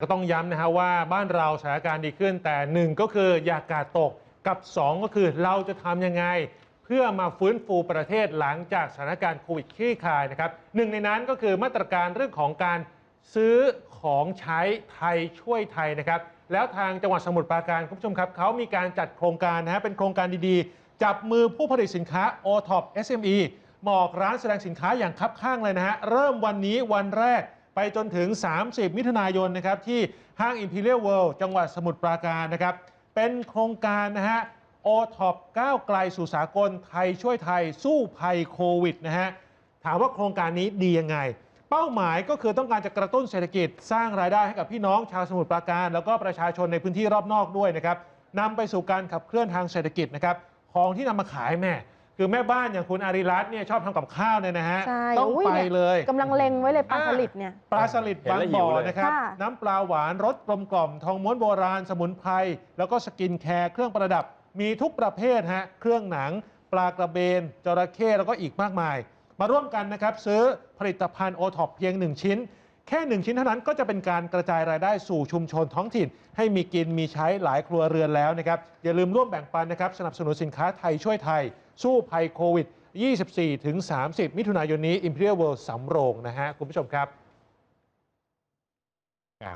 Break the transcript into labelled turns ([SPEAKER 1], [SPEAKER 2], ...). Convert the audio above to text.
[SPEAKER 1] ก็ต้องย้ำนะฮะว่าบ้านเราสถานการณ์ดีขึ้น แต่หนึ่งก็คืออย่ากาดตกกับ 2 ก็คือเราจะทำยังไง เพื่อมาฟื้นฟูประเทศหลังจากสถานการณ์โควิดคลี่คลายนะครับหนึ่งในนั้นก็คือมาตรการเรื่องของการซื้อของใช้ไทยช่วยไทยนะครับแล้วทางจังหวัดสมุทรปราการคุณผู้ชมครับเขามีการจัดโครงการนะฮะเป็นโครงการดีๆ จับมือผู้ผลิตสินค้า o t o p SME หมอกร้านแสดงสินค้าอย่างคับข้างเลยนะฮะเริ่มวันนี้วันแรก ไปจนถึง 30 มิถุนายนนะครับที่ห้าง Imperial World จังหวัดสมุทรปราการนะครับ เป็นโครงการนะฮะ o t o p ก้าวไกลสู่สากลไทยช่วยไทยสู้ภัยโควิดนะฮะถามว่าโครงการนี้ดียังไง เป้าหมายก็คือต้องการจะกระตุ้นเศรษฐกิจสร้างรายได้ให้กับพี่น้องชาวสมุทรปราการ แล้วก็ประชาชนในพื้นที่รอบนอกด้วยนะครับนำไปสู่การขับเคลื่อนทางเศรษฐกิจนะครับของที่นำมาขายแม่ คือแม่บ้านอย่างคุณอาริรัตน์เนี่ยชอบทำกับข้าวเนี่ยนะฮะ
[SPEAKER 2] ใช่
[SPEAKER 1] ต้อง
[SPEAKER 2] ย
[SPEAKER 1] ไป
[SPEAKER 2] นี่
[SPEAKER 1] เลย
[SPEAKER 2] กำลังเล็งไว้เลยปลา
[SPEAKER 1] อ่า
[SPEAKER 2] สลิดเนี่ย
[SPEAKER 1] ปลาสลิด
[SPEAKER 3] เห็น
[SPEAKER 1] บาง
[SPEAKER 3] แล้วหิ
[SPEAKER 1] บ่
[SPEAKER 3] ว
[SPEAKER 1] อ
[SPEAKER 3] เลย
[SPEAKER 1] นะครับ
[SPEAKER 2] ค่ะ
[SPEAKER 1] น้ำปลาหวานรสกลมกล่อม ทองม้วนโบราณสมุนไพรแล้วก็สกินแคร์เครื่องประดับ มีทุกประเภทฮะเครื่องหนัง ปลากระเบน จระเข้แล้วก็อีกมากมาย มาร่วมกันนะครับ ซื้อผลิตภัณฑ์โอท็อปเพียง 1 ชิ้น แค่ 1 ชิ้นเท่านั้นก็จะเป็นการกระจายรายได้สู่ชุมชนท้องถิ่น ให้มีกินมีใช้หลายครัวเรือนแล้วนะครับอย่าลืมร่วมแบ่งปันนะครับสนับสนุนสินค้าไทยช่วยไทย สู้ภัยโควิด 24-30 มิถุนายนนี้ Imperial World สำโรงนะฮะคุณผู้ชมครับ